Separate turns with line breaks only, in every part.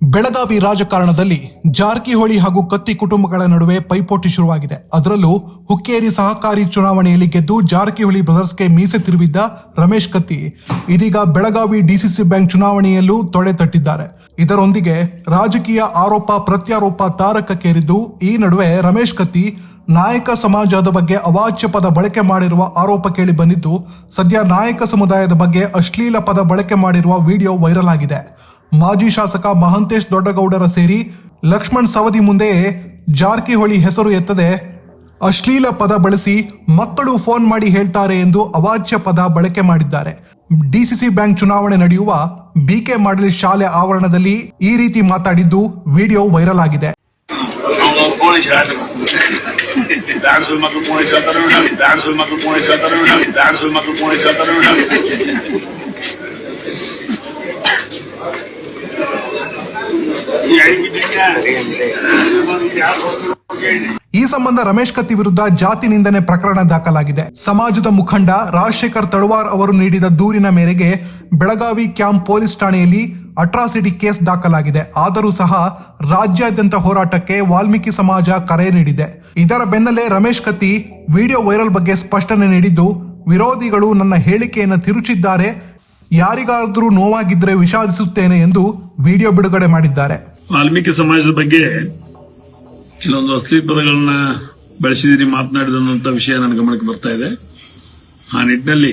ಬೆಳಗಾವಿ ರಾಜಕಾರಣದಲ್ಲಿ ಜಾರಕಿಹೊಳಿ ಹಾಗೂ ಕತ್ತಿ ಕುಟುಂಬಗಳ ನಡುವೆ ಪೈಪೋಟಿ ಶುರುವಾಗಿದೆ. ಅದರಲ್ಲೂ ಹುಕ್ಕೇರಿ ಸಹಕಾರಿ ಚುನಾವಣೆಯಲ್ಲಿ ಗೆದ್ದು ಜಾರಕಿಹೊಳಿ ಬ್ರದರ್ಸ್ಗೆ ಮೀಸೆ ತಿರುವಿದ್ದ ರಮೇಶ್ ಕತ್ತಿ. ಇದೀಗ ಬೆಳಗಾವಿ ಡಿಸಿಸಿ ಬ್ಯಾಂಕ್ ಚುನಾವಣೆಯಲ್ಲೂ ತೊಡೆ ತಟ್ಟಿದ್ದಾರೆ. ಇದರೊಂದಿಗೆ ರಾಜಕೀಯ ಆರೋಪ ಪ್ರತ್ಯಾರೋಪ ತಾರಕಕ್ಕೇರಿದ್ದು, ಈ ನಡುವೆ ರಮೇಶ್ ಕತ್ತಿ ನಾಯಕ ಸಮಾಜದ ಬಗ್ಗೆ ಅವಾಚ್ಯ ಪದ ಬಳಕೆ ಮಾಡಿರುವ ಆರೋಪ ಕೇಳಿ ಬಂದಿದ್ದು, ಸದ್ಯ ನಾಯಕ ಸಮುದಾಯದ ಬಗ್ಗೆ ಅಶ್ಲೀಲ ಪದ ಬಳಕೆ ಮಾಡಿರುವ ವಿಡಿಯೋ ವೈರಲ್ ಆಗಿದೆ. ಮಾಜಿ ಶಾಸಕ ಮಹಂತೇಶ್ ದೊಡ್ಡಗೌಡರ ಸೇರಿ ಲಕ್ಷ್ಮಣ್ ಸವದಿ ಮುಂದೆ ಜಾರಕಿಹೊಳಿ ಹೆಸರು ಎತ್ತದೆ. ಅಶ್ಲೀಲ ಪದ ಬಳಸಿ ಮಕ್ಕಳು ಫೋನ್ ಮಾಡಿ ಹೇಳ್ತಾರೆ ಎಂದು ಅವಾಚ್ಯ ಪದ ಬಳಕೆ ಮಾಡಿದ್ದಾರೆ. ಡಿಸಿಸಿ ಬ್ಯಾಂಕ್ ಚುನಾವಣೆ ನಡೆಯುವ ಬಿಕೆ ಮಾಡಲಿ ಶಾಲೆ ಆವರಣದಲ್ಲಿ ಈ ರೀತಿ ಮಾತಾಡಿದ್ದು ವಿಡಿಯೋ ವೈರಲ್ ಆಗಿದೆ
ಅವನು ಪೋಣಿಸ್ ಹೇಳ್ತಾರೆ ಡ್ಯಾನ್ಸ್ ಮಕ್ಕಳು ಪೋಣಿಸ್ ಹೇಳ್ತಾರೆ ಡ್ಯಾನ್ಸ್ ಮಕ್ಕಳು ಪೋಣಿಸ್ ಹೇಳ್ತಾರೆ ಡ್ಯಾನ್ಸ್ ಮಕ್ಕಳು ಪೋಣಿಸ್ ಹೇಳ್ತಾರೆ
ಈ ಸಂಬಂಧ ರಮೇಶ್ ಕತ್ತಿ ವಿರುದ್ಧ ಜಾತಿ ನಿಂದನೆ ಪ್ರಕರಣ ದಾಖಲಾಗಿದೆ. ಸಮಾಜದ ಮುಖಂಡ ರಾಜಶೇಖರ್ ತಳವಾರ್ ಅವರು ನೀಡಿದ ದೂರಿನ ಮೇರೆಗೆ ಬೆಳಗಾವಿ ಕ್ಯಾಂಪ್ ಪೊಲೀಸ್ ಠಾಣೆಯಲ್ಲಿ ಅಟ್ರಾಸಿಟಿ ಕೇಸ್ ದಾಖಲಾಗಿದೆ. ಆದರೂ ಸಹ ರಾಜ್ಯಾದ್ಯಂತ ಹೋರಾಟಕ್ಕೆ ವಾಲ್ಮೀಕಿ ಸಮಾಜ ಕರೆ ನೀಡಿದೆ. ಇದರ ಬೆನ್ನಲ್ಲೇ ರಮೇಶ್ ಕತ್ತಿ ವಿಡಿಯೋ ವೈರಲ್ ಬಗ್ಗೆ ಸ್ಪಷ್ಟನೆ ನೀಡಿದ್ದು, ವಿರೋಧಿಗಳು ನನ್ನ ಹೇಳಿಕೆಯನ್ನು ತಿರುಚಿದ್ದಾರೆ. ಯಾರಿಗಾದರೂ ನೋವಾಗಿದ್ರೆ ವಿಷಾದಿಸುತ್ತೇನೆ ಎಂದು ವಿಡಿಯೋ ಬಿಡುಗಡೆ ಮಾಡಿದ್ದಾರೆ.
ವಾಲ್ಮೀಕಿ ಸಮಾಜದ ಬಗ್ಗೆ ಕೆಲವೊಂದು ಅಸ್ಲಿ ಪದಗಳನ್ನ ಬಳಸಿದಿರಿ ಮಾತನಾಡಿದಂತ ವಿಷಯ ನನ್ನ ಗಮನಕ್ಕೆ ಬರ್ತಾ ಇದೆ. ಆ ನಿಟ್ಟಿನಲ್ಲಿ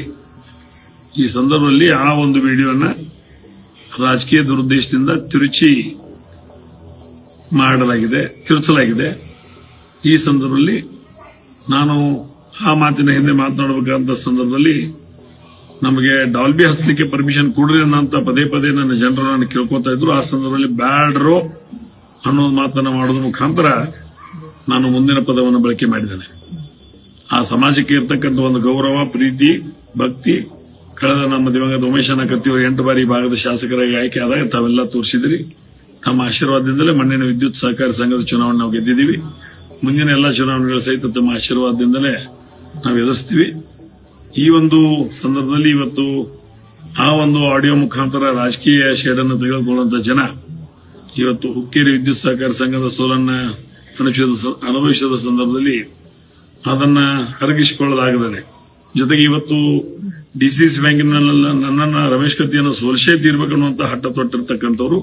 ಈ ಸಂದರ್ಭದಲ್ಲಿ ಆ ಒಂದು ವಿಡಿಯೋನ ರಾಜಕೀಯ ದುರುದ್ದೇಶದಿಂದ ತಿರುಚಿ ಮಾಡಲಾಗಿದೆ, ತಿರುಚಲಾಗಿದೆ. ಈ ಸಂದರ್ಭದಲ್ಲಿ ನಾನು ಆ ಮಾತಿನ ಹಿಂದೆ ಮಾತನಾಡಬೇಕಾದ ಸಂದರ್ಭದಲ್ಲಿ ನಮಗೆ ಡಾಲ್ಬಿ ಹತ್ತಲಿಕ್ಕೆ ಪರ್ಮಿಷನ್ ಕೊಡ್ರಿ ಅನ್ನೋಂತ ಪದೇ ಪದೇ ನನ್ನ ಜನರು ನಾನು ಕೇಳ್ಕೊತಾ ಇದ್ರು. ಆ ಸಂದರ್ಭದಲ್ಲಿ ಬ್ಯಾಡ್ರೋ ಅನ್ನೋ ಮಾತನ್ನ ಮಾಡೋದ್ರ ಮುಖಾಂತರ ನಾನು ಮುಂದಿನ ಪದವನ್ನು ಬಳಕೆ ಮಾಡಿದ್ದೇನೆ. ಆ ಸಮಾಜಕ್ಕೆ ಇರ್ತಕ್ಕಂಥ ಒಂದು ಗೌರವ, ಪ್ರೀತಿ, ಭಕ್ತಿ, ಕಳೆದ ನಮ್ಮ ದಿವಂಗತ ಉಮೇಶನ ಕತ್ತಿಯವರು ಎಂಟು ಬಾರಿ ಭಾಗದ ಶಾಸಕರಾಗಿ ಆಯ್ಕೆ ಆದಾಗ ತಾವೆಲ್ಲ ತೋರಿಸಿದ್ರಿ. ತಮ್ಮ ಆಶೀರ್ವಾದದಿಂದಲೇ ಮಣ್ಣಿನ ವಿದ್ಯುತ್ ಸಹಕಾರಿ ಸಂಘದ ಚುನಾವಣೆ ನಾವು ಗೆದ್ದಿದ್ದೀವಿ. ಮುಂದಿನ ಎಲ್ಲ ಚುನಾವಣೆಗಳು ಸಹಿತ ತಮ್ಮ ಆಶೀರ್ವಾದದಿಂದಲೇ ನಾವು ಎದುರಿಸ್ತೀವಿ. ಈ ಒಂದು ಸಂದರ್ಭದಲ್ಲಿ ಇವತ್ತು ಆ ಒಂದು ಆಡಿಯೋ ಮುಖಾಂತರ ರಾಜಕೀಯ ಶೇಡನ್ನು ತೆಗೆದುಕೊಳ್ಳುವಂತ ಜನ ಇವತ್ತು ಹುಕ್ಕೇರಿ ವಿದ್ಯುತ್ ಸಹಕಾರ ಸಂಘದ ಸೋಲನ್ನ ಅನುಭವಿಸಿದ ಸಂದರ್ಭದಲ್ಲಿ ಅದನ್ನ ಅರಗಿಸಿಕೊಳ್ಳಲಾಗದೆ ಜೊತೆಗೆ ಇವತ್ತು ಡಿಸಿಸಿ ಬ್ಯಾಂಕಿನಲ್ಲೆಲ್ಲ ನನ್ನನ್ನು ರಮೇಶ್ ಕತ್ತಿಯನ್ನು ಸೋಲಿಸೇ ತೀರ್ಬೇಕನ್ನುವಂತ ಹಟ್ಟ ತೊಟ್ಟಿರ್ತಕ್ಕಂಥವ್ರು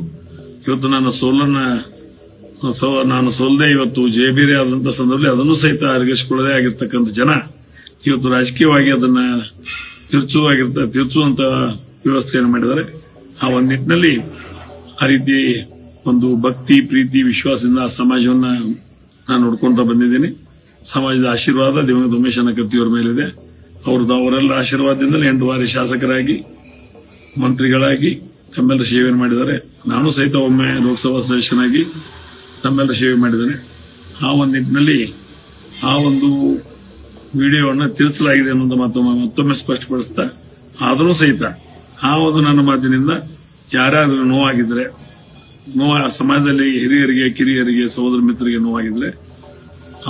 ಇವತ್ತು ನನ್ನ ಸೋಲನ್ನ ನಾನು ಸೋಲ್ದೆ ಇವತ್ತು ಜಯಬೀರಿ ಆದಂತ ಸಂದರ್ಭದಲ್ಲಿ ಅದನ್ನು ಸಹಿತ ಅರಗಿಸಿಕೊಳ್ಳದೆ ಆಗಿರ್ತಕ್ಕಂಥ ಜನ ಇವತ್ತು ರಾಜಕೀಯವಾಗಿ ಅದನ್ನ ತಿರುಚುವಾಗಿರ್ತ, ತಿರುಚುವಂತ ವ್ಯವಸ್ಥೆಯನ್ನು ಮಾಡಿದ್ದಾರೆ. ಆ ಒಂದು ನಿಟ್ಟಿನಲ್ಲಿ ಆ ರೀತಿ ಒಂದು ಭಕ್ತಿ, ಪ್ರೀತಿ, ವಿಶ್ವಾಸದಿಂದ ಆ ಸಮಾಜವನ್ನ ನಾನು ನೋಡ್ಕೊಂತ ಬಂದಿದ್ದೀನಿ. ಸಮಾಜದ ಆಶೀರ್ವಾದ ದಿವಂಗತ ಉಮೇಶನ ಕತ್ತಿಯವರ ಮೇಲಿದೆ. ಅವ್ರದ್ದು ಅವರೆಲ್ಲ ಆಶೀರ್ವಾದದಿಂದಲೇ ಎಂಟು ಬಾರಿ ಶಾಸಕರಾಗಿ, ಮಂತ್ರಿಗಳಾಗಿ ತಮ್ಮೆಲ್ಲರ ಸೇವೆ ಮಾಡಿದ್ದಾರೆ. ನಾನು ಸಹಿತ ಒಮ್ಮೆ ಲೋಕಸಭಾ ಸದಸ್ಯನಾಗಿ ತಮ್ಮೆಲ್ಲರ ಸೇವೆ ಮಾಡಿದ್ದೇನೆ. ಆ ಒಂದು ನಿಟ್ಟಿನಲ್ಲಿ ಆ ಒಂದು ವಿಡಿಯೋವನ್ನ ತಿರುಚಲಾಗಿದೆ ಅನ್ನೋದು ಮತ್ತೊಮ್ಮೆ ಮತ್ತೊಮ್ಮೆ ಸ್ಪಷ್ಟಪಡಿಸ್ತಾ, ಆದರೂ ಸಹಿತ ಆ ಒಂದು ನನ್ನ ಮಾತಿನಿಂದ ಯಾರಾದರೂ ನೋವಾಗಿದ್ರೆ ನೋವ ಸಮಾಜದಲ್ಲಿ ಹಿರಿಯರಿಗೆ, ಕಿರಿಯರಿಗೆ, ಸಹೋದರ ಮಿತ್ರರಿಗೆ ನೋವಾಗಿದ್ರೆ,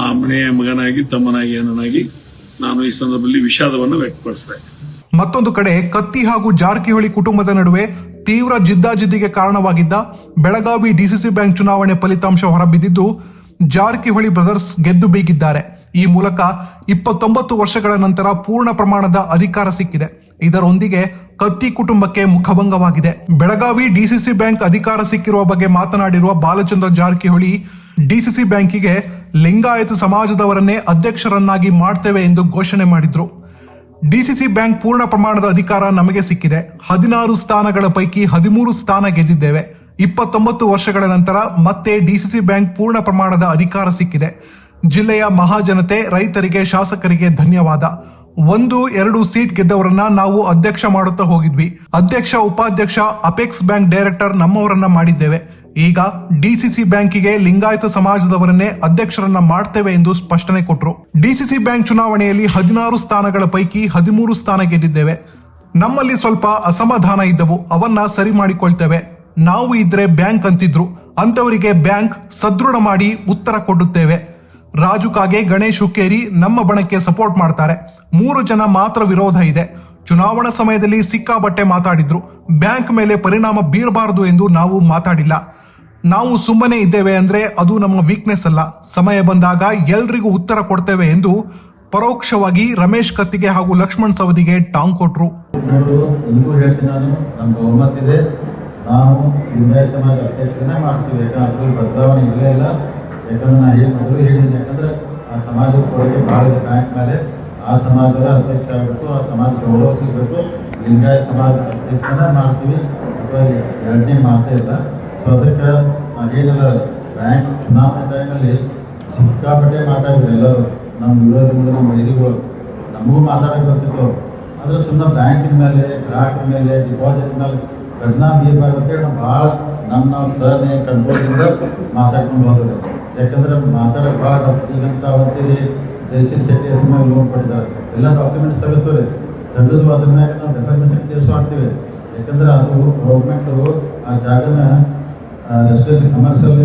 ಆ ಮನೆಯ ಮಗನಾಗಿ, ತಮ್ಮನಾಗಿ, ಅಣ್ಣನಾಗಿ ನಾನು ಈ ಸಂದರ್ಭದಲ್ಲಿ ವಿಷಾದವನ್ನು ವ್ಯಕ್ತಪಡಿಸಿದೆ
ಮತ್ತೊಂದು ಕಡೆ ಕತ್ತಿ ಹಾಗೂ ಜಾರಕಿಹೊಳಿ ಕುಟುಂಬದ ನಡುವೆ ತೀವ್ರ ಜಿದ್ದಾಜಿದ್ದಿಗೆ ಕಾರಣವಾಗಿದ್ದ ಬೆಳಗಾವಿ ಡಿಸಿಸಿ ಬ್ಯಾಂಕ್ ಚುನಾವಣೆ ಫಲಿತಾಂಶ ಹೊರಬಿದ್ದಿದ್ದು ಜಾರಕಿಹೊಳಿ ಬ್ರದರ್ಸ್ ಗೆದ್ದು ಬೀಗಿದ್ದಾರೆ. ಈ ಮೂಲಕ ಇಪ್ಪತ್ತೊಂಬತ್ತು ವರ್ಷಗಳ ನಂತರ ಪೂರ್ಣ ಪ್ರಮಾಣದ ಅಧಿಕಾರ ಸಿಕ್ಕಿದೆ. ಇದರೊಂದಿಗೆ ಕತ್ತಿ ಕುಟುಂಬಕ್ಕೆ ಮುಖಭಂಗವಾಗಿದೆ. ಬೆಳಗಾವಿ ಡಿಸಿಸಿ ಬ್ಯಾಂಕ್ ಅಧಿಕಾರ ಸಿಕ್ಕಿರುವ ಬಗ್ಗೆ ಮಾತನಾಡಿರುವ ಬಾಲಚಂದ್ರ ಜಾರಕಿಹೊಳಿ, ಡಿಸಿಸಿ ಬ್ಯಾಂಕಿಗೆ ಲಿಂಗಾಯತ ಸಮಾಜದವರನ್ನೇ ಅಧ್ಯಕ್ಷರನ್ನಾಗಿ ಮಾಡ್ತೇವೆ ಎಂದು ಘೋಷಣೆ ಮಾಡಿದ್ರು. ಡಿಸಿಸಿ ಬ್ಯಾಂಕ್ ಪೂರ್ಣ ಪ್ರಮಾಣದ ಅಧಿಕಾರ ನಮಗೆ ಸಿಕ್ಕಿದೆ. ಹದಿನಾರು ಸ್ಥಾನಗಳ ಪೈಕಿ ಹದಿಮೂರು ಸ್ಥಾನ ಗೆದ್ದಿದ್ದೇವೆ. ಇಪ್ಪತ್ತೊಂಬತ್ತು ವರ್ಷಗಳ ನಂತರ ಮತ್ತೆ ಡಿಸಿಸಿ ಬ್ಯಾಂಕ್ ಪೂರ್ಣ ಪ್ರಮಾಣದ ಅಧಿಕಾರ ಸಿಕ್ಕಿದೆ. ಜಿಲ್ಲೆಯ ಮಹಾಜನತೆ ರೈತರಿಗೆ ಶಾಸಕರಿಗೆ ಧನ್ಯವಾದ. ಒಂದು, ಎರಡು ಸೀಟ್ ಗೆದ್ದವರನ್ನ ನಾವು ಅಧ್ಯಕ್ಷ ಮಾಡುತ್ತಾ ಹೋಗಿದ್ವಿ. ಅಧ್ಯಕ್ಷ, ಉಪಾಧ್ಯಕ್ಷ, ಅಪೆಕ್ಸ್ ಬ್ಯಾಂಕ್ ಡೈರೆಕ್ಟರ್ ನಮ್ಮವರನ್ನ ಮಾಡಿದ್ದೇವೆ. ಈಗ ಡಿಸಿಸಿ ಬ್ಯಾಂಕಿಗೆ ಲಿಂಗಾಯತ ಸಮಾಜದವರನ್ನೇ ಅಧ್ಯಕ್ಷರನ್ನ ಮಾಡ್ತೇವೆ ಎಂದು ಸ್ಪಷ್ಟನೆ ಕೊಟ್ಟರು ಡಿಸಿಸಿ ಬ್ಯಾಂಕ್ ಚುನಾವಣೆಯಲ್ಲಿ ಹದಿನಾರು ಸ್ಥಾನಗಳ ಪೈಕಿ ಹದಿಮೂರು ಸ್ಥಾನ ಗೆದ್ದಿದ್ದೇವೆ. ನಮ್ಮಲ್ಲಿ ಸ್ವಲ್ಪ ಅಸಮಾಧಾನ ಇದ್ದವು. ಅವನ್ನ ಸರಿ ಮಾಡಿಕೊಳ್ತೇವೆ. ನಾವು ಇದ್ರೆ ಬ್ಯಾಂಕ್ ಅಂತಿದ್ರು. ಅಂತವರಿಗೆ ಬ್ಯಾಂಕ್ ಸದೃಢ ಮಾಡಿ ಉತ್ತರ ಕೊಡುತ್ತೇವೆ. ರಾಜು ಕಾಗೆ ಗಣೇಶ್ ಹುಕ್ಕೇರಿ ನಮ್ಮ ಬಣಕ್ಕೆ ಸಪೋರ್ಟ್ ಮಾಡ್ತಾರೆ. ಮೂರು ಜನ ಮಾತ್ರ ವಿರೋಧ ಇದೆ. ಚುನಾವಣಾ ಸಮಯದಲ್ಲಿ ಸಿಕ್ಕಾಬಟ್ಟೆ ಮಾತಾಡಿದ್ರು. ಬ್ಯಾಂಕ್ ಮೇಲೆ ಪರಿಣಾಮ ಬೀರಬಾರದು ಎಂದು ನಾವು ಮಾತಾಡಿಲ್ಲ. ನಾವು ಸುಮ್ಮನೆ ಇದ್ದೇವೆ ಅಂದ್ರೆ ಅದು ನಮ್ಮ ವೀಕ್ನೆಸ್ ಅಲ್ಲ. ಸಮಯ ಬಂದಾಗ ಎಲ್ರಿಗೂ ಉತ್ತರ ಕೊಡ್ತೇವೆ ಎಂದು ಪರೋಕ್ಷವಾಗಿ ರಮೇಶ್ ಕತ್ತಿಗೆ ಹಾಗೂ ಲಕ್ಷ್ಮಣ್ ಸವದಿಗೆ ಟಾಂಗ್ ಕೊಟ್ರು.
ನೋಡು ಯಾಕಂದ್ರೆ ನಾ ಏನು ಮೊದಲು ಹೇಳಿದ್ದೀನಿ ಯಾಕಂದ್ರೆ ಆ ಸಮಾಜದ ಕೊಡುಗೆ ಭಾಳ ಇದೆ. ಬ್ಯಾಂಕ್ ಮೇಲೆ ಆ ಸಮಾಜದ ಅಧ್ಯಕ್ಷ ಆಗಬೇಕು, ಆ ಸಮಾಜ ಗೌರವ ಸಿಗಬೇಕು ಲಿಂಗಾಯತ ಸಮಾಜ ಅಧ್ಯಕ್ಷನ ಮಾಡ್ತೀವಿ. ಅಥವಾ ಎರಡನೇ ಮಾತೇ ಇಲ್ಲ ಸೊ ಅದಕ್ಕೆ ನಾವೇನಿಲ್ಲ ಬ್ಯಾಂಕ್ ಚುನಾವಣೆ ಟೈಮಲ್ಲಿ ಸಿಕ್ಕಾಪಟ್ಟೆ ಮಾತಾಡಿದ್ರು ಎಲ್ಲರೂ. ನಮ್ಮ ವಿರೋಧಿಗಳು ನಮ್ಮ ವೈರಿಗಳು ನಮಗೂ ಮಾತಾಡೋಕೆ ಬರ್ತಿತ್ತು. ಆದರೆ ಸುಮ್ಮನೆ ಬ್ಯಾಂಕಿನ ಮೇಲೆ, ಗ್ರಾಹಕರ ಮೇಲೆ ಡಿಪಾಸಿಟ್ ಮೇಲೆ ಪರಿಣಾಮ ಬೀರಬಾರ್ದು ಅಂತೇಳಿ ನಾವು ಭಾಳ ನಮ್ಮ ನಾವು ಸಹನೆ ಕಂಟ್ರೋಲಿಂದ ಮಾತಾಡ್ಕೊಂಡು ಹೋದ್ರೆ ಯಾಕಂದ್ರೆ ಮಾತಾಡೋಕೆ ಭಾಳ ಈಗಂತ ಅವತ್ತಿಗೆ ಜಯಸಿಂಗ್ ಶೆಟ್ಟಿ ಹೆಸರು ಮೇಲೆ ಲೋನ್ ಪಡೆದಾರೆ ಎಲ್ಲ ಡಾಕ್ಯುಮೆಂಟ್ಸ್ ತೆಗೆದು ಅದ್ರ ಮ್ಯಾಗ ನಾವು ಡೆಫರ್ಮೇಷನ್ ಕೇಸ್ ಮಾಡ್ತೀವಿ. ಯಾಕಂದ್ರೆ ಅದು ಗೌರ್ಮೆಂಟು ಆ ಜಾಗನ ಕಮರ್ಷಿಯಲ್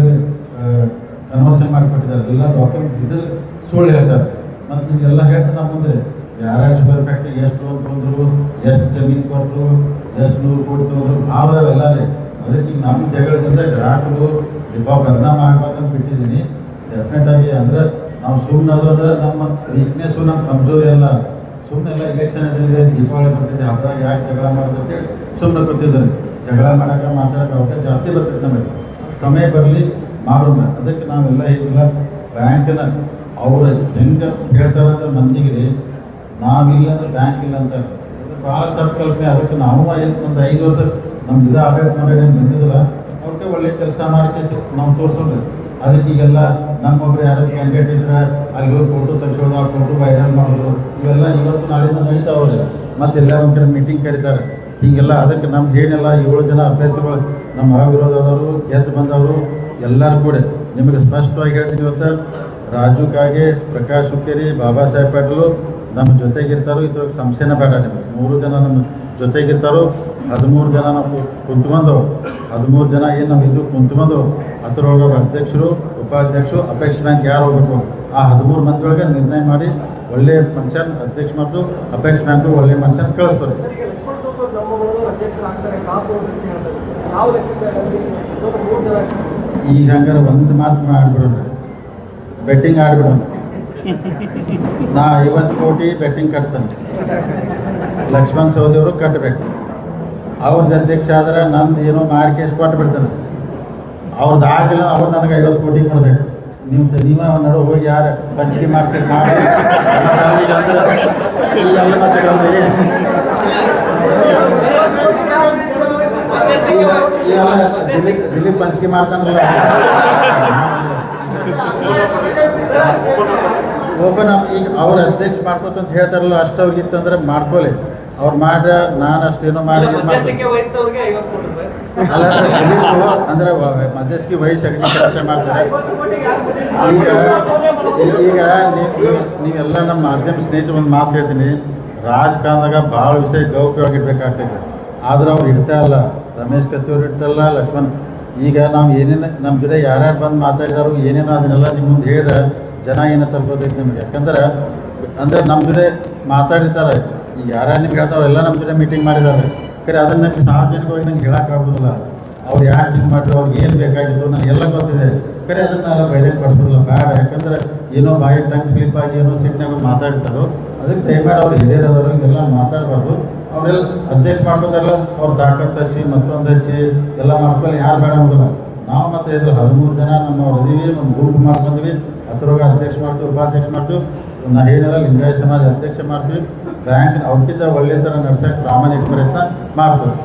ಕನ್ವರ್ಷನ್ ಮಾಡಿಕೊಟ್ಟಿದ್ದಾರೆ. ಎಲ್ಲ ಡಾಕ್ಯುಮೆಂಟ್ಸ್ ಇದು ಸುಳ್ಳು ಹೇಳ್ತಾರೆ. ಮತ್ತು ನಿಮಗೆಲ್ಲ ಹೇಳ್ತಾರೆ ನಮ್ಮ ಮುಂದೆ. ಯಾರು ಶುಗರ್ ಫ್ಯಾಕ್ಟ್ರಿಗೆ ಎಷ್ಟು ಲೋನ್ ತೊಗೊಂಡ್ರು, ಎಷ್ಟು ಜಮೀನು ಕೊಟ್ಟರು ಎಷ್ಟು ನೂರು ಕೋಟಿ ತಗೊಂಡ್ರು, ಭಾಳ ಎಲ್ಲ ಇದೆ. ಅದಕ್ಕೆ ಈಗ ನಮ್ಮ ಜಗಳದಿಂದ ಗ್ರಾಹಕರು ತುಂಬ ಪರಿಣಾಮ ಆಗ್ಬೇಕಂತ ಬಿಟ್ಟಿದ್ದೀನಿ. ಡೆಫಿನೆಟ್ ಆಗಿ ಅಂದ್ರೆ ನಾವು ಸುಮ್ಮನೆ ಅಂದ್ರೆ ನಮ್ಮ ವೀಕ್ನೆಸ್ಸು ನಮ್ಮ ಕಮ್ಜೋರಿ ಅಲ್ಲ. ಸುಮ್ಮನೆ ಎಲ್ಲ ಇಲೆಕ್ಷನ್ ನಡೆದಿದೆ ದೀಪಾವಳಿ ಬರ್ತಿದೆ ಹಬ್ಬದಾಗ ಯಾಕೆ ಜಗಳ ಮಾಡೋದಕ್ಕೆ ಸುಮ್ಮನೆ ಬರ್ತಿದ್ದಾರೆ ಜಗಳ ಮಾಡಕ ಮಾತಾಡಕ್ಕೆ ಅವಕಾಶ ಜಾಸ್ತಿ ಬರ್ತೈತೆ ನಮಗೆ. ಸಮಯ ಬರಲಿ, ಮಾಡೋಣ. ಅದಕ್ಕೆ ನಾವೆಲ್ಲ ಇದಿಲ್ಲ ಬ್ಯಾಂಕಿನ ಅವರ ಹೆಂಗೆ ಹೇಳ್ತಾರೆ ಅಂದ್ರೆ ಮಂದಿಗೆ ನಾವಿಲ್ಲ ಅಂದ್ರೆ ಬ್ಯಾಂಕ್ ಇಲ್ಲ ಅಂತ. ಭಾಳ ತಪ್ಪು ಕಲ್ಪನೆ. ಅದಕ್ಕೆ ನಾವು ಐದು ಒಂದು ಐದು ವರ್ಷ ನಮ್ಗೆ ಇದು ಆಡಳಿತ ಏನು ಬಂದಿದ್ರ ಒಟ್ಟು ಒಳ್ಳೆ ಕೆಲಸ ಮಾಡಿ ನಾವು ತೋರಿಸೋದು ಅದಕ್ಕೆ ಈಗೆಲ್ಲ ನಮ್ಮೊಬ್ರು ಯಾರು ಕ್ಯಾಂಡಿಡೇಟ್ ಇದ್ರೆ, ಅಲ್ಲಿ ಹೋಗಿ ಫೋಟೋ ತೆಗೆಸೋದು ಆ ಫೋಟೋ ವೈರಲ್ ಮಾಡೋದು, ಇವೆಲ್ಲ ಇವತ್ತು ನಾಳಿಂದ ನಡೀತಾವ್ರೆ ಮತ್ತೆ ಎಲ್ಲ ಕಡೆ ಮೀಟಿಂಗ್ ಕರೀತಾರೆ. ಹೀಗೆಲ್ಲ ಅದಕ್ಕೆ ನಮ್ಗೆ ಏನೆಲ್ಲ ಏಳು ಜನ ಅಭ್ಯರ್ಥಿಗಳು ನಮ್ಮ ವಿರೋಧದವರು ಗೆದ್ದು ಬಂದವರು, ಎಲ್ಲರೂ ಕೂಡ. ನಿಮಗೆ ಸ್ಪಷ್ಟವಾಗಿ ಹೇಳ್ತೀನಿ ಇವತ್ತು, ರಾಜು ಕಾಗೆ, ಪ್ರಕಾಶ್ ಹುಕ್ಕೇರಿ, ಬಾಬಾ ಸಾಹೇಬ್ ಪಾಟೀಲು ನಮ್ಮ ಜೊತೆಗಿರ್ತಾರೋ, ಇದ್ರೊಳಗೆ ಸಂಶಯನ ಬೇಡ ನಿಮಗೆ. ಮೂರು ಜನ ನಮ್ಮ ಜೊತೆಗಿರ್ತಾರೋ ಹದಿಮೂರು ಜನ ನಾವು ಕುಂತ್ಕೊಂಡು ಹದಿಮೂರು ಜನ ಏನು ನಾವು ಇದು ಕುಂತ್ಕೊಂಡು ಅದರೊಳಗೆ ಅಧ್ಯಕ್ಷರು ಉಪಾಧ್ಯಕ್ಷರು ಅಪೇಕ್ಷ ಬ್ಯಾಂಕ್ ಯಾರು ಹೋಗ್ಬೇಕು? ಆ ಹದಿಮೂರು ಮಂದಿಗಳಿಗೆ ನಿರ್ಣಯ ಮಾಡಿ ಒಳ್ಳೆಯ ಮನುಷ್ಯನ ಅಧ್ಯಕ್ಷ ಮತ್ತು ಅಪೇಕ್ಷ ಬ್ಯಾಂಕು ಒಳ್ಳೆ ಮನುಷ್ಯನ ಕಳಿಸ್ತಾರೆ. ಈಗ ಹಂಗಾರೆ ಒಂದು ಮಾತು ಮಾಡಿಬಿಡೋಣ. ಬೆಟ್ಟಿಂಗ್ ಆಡ್ಬಿಡೋಣ. ನಾ ಐವತ್ತು ಕೋಟಿ ಬೆಟ್ಟಿಂಗ್ ಕಟ್ತಾನೆ. ಲಕ್ಷ್ಮಣ್ ಸೌದಿಯವರು ಕಟ್ಟಬೇಕು ಅವ್ರದ್ದು ಅಧ್ಯಕ್ಷ ಆದ್ರೆ ನಂದು ಏನೋ ನಾಲ್ಕು ಕೇಸ್ ಕೊಟ್ಟು ಬಿಡ್ತಾನೆ ಅವ್ರದ್ದು ಆಗಿಲ್ಲ, ಅವ್ರು ನನಗೆ ಐವತ್ತು ಕೋಟಿ ಕೊಡಬೇಕು. ನೀವು ನೀವೇ ನಡು ಹೋಗಿ ಯಾರು ಪಂಚಿಕೆ ಮಾಡ್ತೀರಿ, ಮಾಡಿ. ದಿಲೀಪ್ ಪಂಚಿಕೆ ಮಾಡ್ತಾನಲ್ಲ ಓಪನ್ ಈಗ ಅವ್ರ ಅಧ್ಯಕ್ಷ ಮಾಡ್ಕೊತಂತ ಹೇಳ್ತಾರಲ್ಲ, ಅಷ್ಟು ಅವ್ರಿಗಿತ್ತಂದ್ರೆ ಮಾಡ್ಕೊಳ್ಳಿ ಅವ್ರು ಮಾಡ್ರ ನಾನು ಅಷ್ಟೇನೋ ಮಾಡಿ ಅಲ್ಲ ಅಂದ್ರೆ ಮಧ್ಯಸ್ಥಿ ಮಧ್ಯಸ್ಥಿಕೆ ಕೆಲಸ ಮಾಡ್ತಾರೆ. ಈಗ ಈಗ ನೀವು ನೀವ್- ನೀವೆಲ್ಲ ನಮ್ಮ ಮಾಧ್ಯಮ ಸ್ನೇಹಿತರು ಒಂದು ಮಾತು ಹೇಳ್ತೀನಿ. ರಾಜಕಾರಣದಾಗ ಭಾಳ ವಿಷಯ ಗೌಪ್ಯವಾಗಿ ಇಡ್ಬೇಕಾಗ್ತದೆ ಆದ್ರೆ ಅವ್ರು ಇಡ್ತಾ ಇಲ್ಲ. ರಮೇಶ್ ಕತ್ತಿಯವ್ರು ಇಡ್ತಲ್ಲ ಲಕ್ಷ್ಮಣ್. ಈಗ ನಾವು ಏನೇನು ನಮ್ಮ ಜೊತೆ ಯಾರ್ಯಾರು ಬಂದು ಮಾತಾಡಿದಾರೋ ಏನೇನೋ ಅದನ್ನೆಲ್ಲ ನಿಮ್ಮ ಮುಂದೆ ಹೇಳಿದ್ರೆ ಜನ ಏನೋ ತಲುಪಬೇಕು ನಿಮಗೆ. ಯಾಕಂದ್ರೆ ಅಂದ್ರೆ ನಮ್ಮ ಜೊತೆ ಮಾತಾಡಿರ್ತಾರೆ ಯಾರ್ಯಾರು ನಿಮ್ಗೆ ಹೇಳ್ತಾರೆ ಎಲ್ಲ ನಮ್ಮ ಜೊತೆ ಮೀಟಿಂಗ್ ಮಾಡಿದ್ದಾರೆ ಖರೆ ಅದನ್ನ ಸಾರ್ವಜನಿಕವಾಗಿ ನಂಗೆ ಹೇಳೋಕ್ಕಾಗೋದಿಲ್ಲ ಅವ್ರು ಯಾಕೆ ಹಿಂಗೆ ಮಾಡಿದ್ರು ಅವ್ರಿಗೆ ಏನು ಬೇಕಾಗಿತ್ತು ನನಗೆಲ್ಲ ಗೊತ್ತಿದೆ. ಖರೆ ಅದನ್ನೆಲ್ಲ ಬಹಿರಂಗ ಪಡಿಸಿಲ್ಲ ಬೇಡ, ಯಾಕಂದ್ರೆ ಏನೋ ಬಾಯಿ ತಂಗ್ ಸ್ಲಿಪ್ ಆಗಿ ಏನೋ ಸಿಟ್ನಾಗ ಮಾತಾಡ್ತಾರೋ, ಅದಕ್ಕೆ ದಯಮಾಡಿ ಅವ್ರು ಹಿರಿಯರದವರು ಹಿಂಗೆಲ್ಲ ಮಾತಾಡಬಾರ್ದು. ಅವರೆಲ್ಲ ಅಧ್ಯಕ್ಷ ಮಾಡ್ಬೋದಲ್ಲ ಅವ್ರು ಡಾಕ್ಟರ್ ಹಚ್ಚಿ, ಮತ್ತೊಂದು ಹಚ್ಚಿ, ಎಲ್ಲ ಮಾಡ್ಕೊಳ್ಳಿ. ಯಾರು ಬೇಡ ಅನ್ನೋದಿಲ್ಲ. ನಾವು ಮತ್ತೆ ಇದ್ರು ಹದಿಮೂರು ಜನ ನಮ್ಮ ಅದೀವಿ ನಮ್ಮ ಗ್ರೂಪ್ ಮಾಡ್ಕೊಂಡ್ವಿ ಅದರೊಳಗೆ ಅಧ್ಯಕ್ಷ ಮಾಡ್ತೀವಿ ಉಪಾಧ್ಯಕ್ಷ ಮಾಡ್ತೀವಿ ನಾ ಹೇಳಿದ್ರ ಲಿಂಗಾಯತ ಸಮಾಜ ಅಧ್ಯಕ್ಷ ಮಾಡ್ತೀವಿ. ಬ್ಯಾಂಕ್ ಅವಕ್ಕಿಂತ ಒಳ್ಳೆ ಥರ ನಡೆಸೋಕೆ ಪ್ರಾಮಾಣಿಕ ಪ್ರಯತ್ನ ಮಾಡ್ತೀವಿ.